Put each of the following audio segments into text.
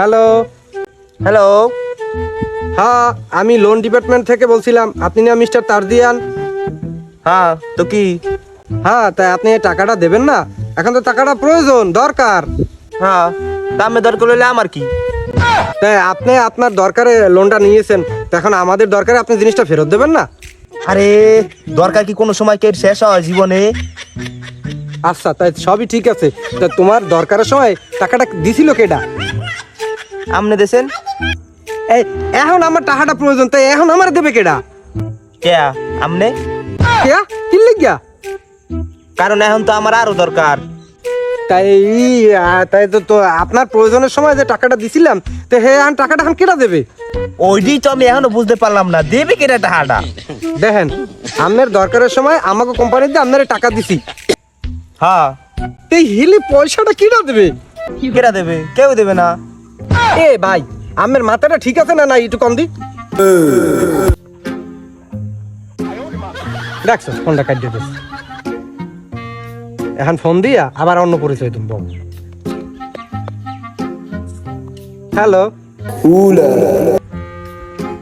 Hello. Hello. হ্যাঁ আমি loan department থেকে বলছিলাম। আপনি না মিস্টার তারদিয়ান? হ্যাঁ তো কি? হ্যাঁ তাই আপনি এই টাকাটা দেবেন না? এখন তো টাকাটা প্রয়োজন দরকার। হ্যাঁ দামে দরকার হলে আমার কি? তাই আপনি আপনার দরকারে লোনটা নিয়েছেন তো এখন আমাদের দরকারে আপনি জিনিসটা ফেরত দেবেন না? আরে দরকার কি কোনো সময় কে শেষ হয় জীবনে? আচ্ছা তাই সবই ঠিক আছে। তা তোমার দরকারের সময় টাকাটা দিছিল কেডা? আমনে দেশেন এই এখন আমার টাকাটা প্রয়োজন তাই এখন আমার দেবে কেডা? কে আমনে? কেয়া কি লিখিয়া কারণ এখন তো আমার আরও দরকার। তাই তাই তো তো আপনার প্রয়োজনের সময় যে টাকাটা দিছিলাম তো হে এখন টাকাটা এখন কেটা দেবে? ওইটাই তো আমি এখনও বুঝতে পারলাম না দেবে কেটা টাকাটা? দেখেন আপনার দরকারের সময় আমাকে কোম্পানিতে আপনার টাকা দিছি। হ্যাঁ। তো এই হিলি পয়সাটা কিটা দেবে? কেটা দেবে? কেউ দেবে না। এ ভাই, আমের মাথাটা ঠিক আছে না না একটু কম দি। দেখছ, ফোনটা কাটিয়ে দিস এখন ফোন দিয়া আবার অন্য পরিচয় তুমি হ্যালো।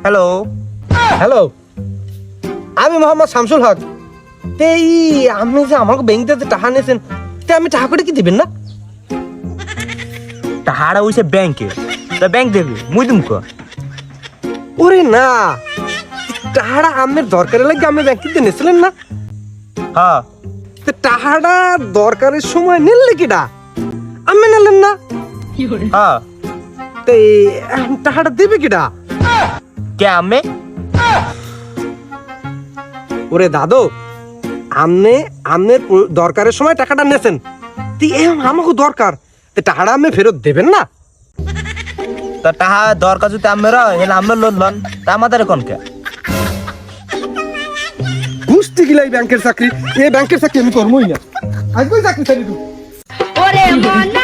হ্যালো। হ্যালো। আমি মোহাম্মদ শামসুল হক। তে এই আপনি যে আমাকে ব্যাংক টাকা নিয়েছেন, তে আমি টাকা করে কি দিবেন না? টাকাটা হইছে ব্যাংকে তা ব্যাংক দেবে মুই দিম কো। ওরে না টাকাটা আমের দরকারের লাগে আমি ব্যাংক থেকে নিয়েছিলেন না? হ্যাঁ। তো টাকাটা দরকারের সময় নিলে কিটা আমি নিলেন না। হ্যাঁ। তো টাকাটা দেবে কিটা কে আমি? ওরে দাদু আমনে আমনের দরকারের সময় টাকাটা নেছেন। তুই এখন আমাকে দরকার। তো টাকাটা আমি ফেরত দেবেন না? তা টাকা দরকার যদি আমার হেলে আমরা লোন লন। তা আমাদের কোন কে? ঘুষতে গিলা এই ব্যাংকের চাকরি। এই ব্যাংকের চাকরি আমি করবোই না। আজকে চাকরি চাকরি ওরে মন